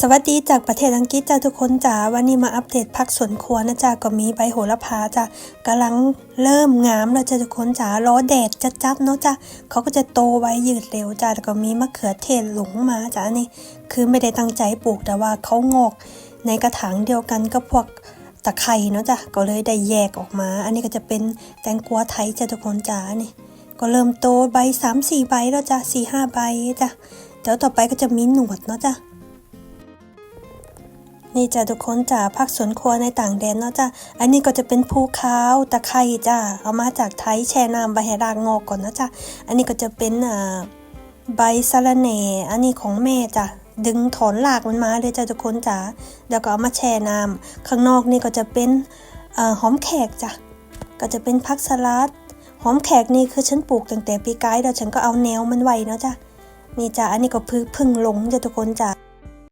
สวัสดีจากประเทศอังกฤษจ้าทุกคนจ้าวันนี้มาอัปเดตพักสวนครัวนะจ้าก็มีใบโหระพาจ้ากำลังเริ่มงามแล้วจ้าทุกคนจ้ารอแดดจัดๆเนาะจ้าเขาก็จะโตไวยืดเร็วจ้าแล้วก็มีมะเขือเทศหลงมาจ้านี่ คือไม่ได้ตั้งใจปลูกแต่ว่าเขางอก ในกระถางเดียวกันก็พวกตะไคร่เนาะจ้าก็เลยได้แยกออกมา อันนี้ก็จะเป็นแตงกวาไทยจ้าทุกคนจ้านี่ ก็เริ่มโตใบสามสี่ใบแล้วจ้าสี่ห้าใบจ้าเดี๋ยวต่อไปก็จะมีหนวดเนาะจ้า นี่จ้ะทุกคนจ้ะผักสวนครัวในต่างแดนเนาะจ้ะอันนี้ก็จะเป็นภูเขาตะไคร่จ้ะเอามาจากไทยแช่น้ำใบให้รากงอกก่อนนะจ้ะอันนี้ก็จะเป็นใบสะระแหน่อันนี้ของแม่จ้ะดึงถอนรากมันมาเลยจ้ะทุกคนจ้ะแล้วก็เอามาแช่น้ำข้างนอกนี่ก็จะเป็นอหอมแขกจ้ะก็จะเป็นผักสลัดหอมแขกนี่คือฉันปลูกตั้งแต่ปีกายแล้วฉันก็เอาแนวมันไว้เนาะจ้ะนี่จ้ะอันนี้ก็พึ่งพึ่งหลงจ้ะทุกคนจ้ะ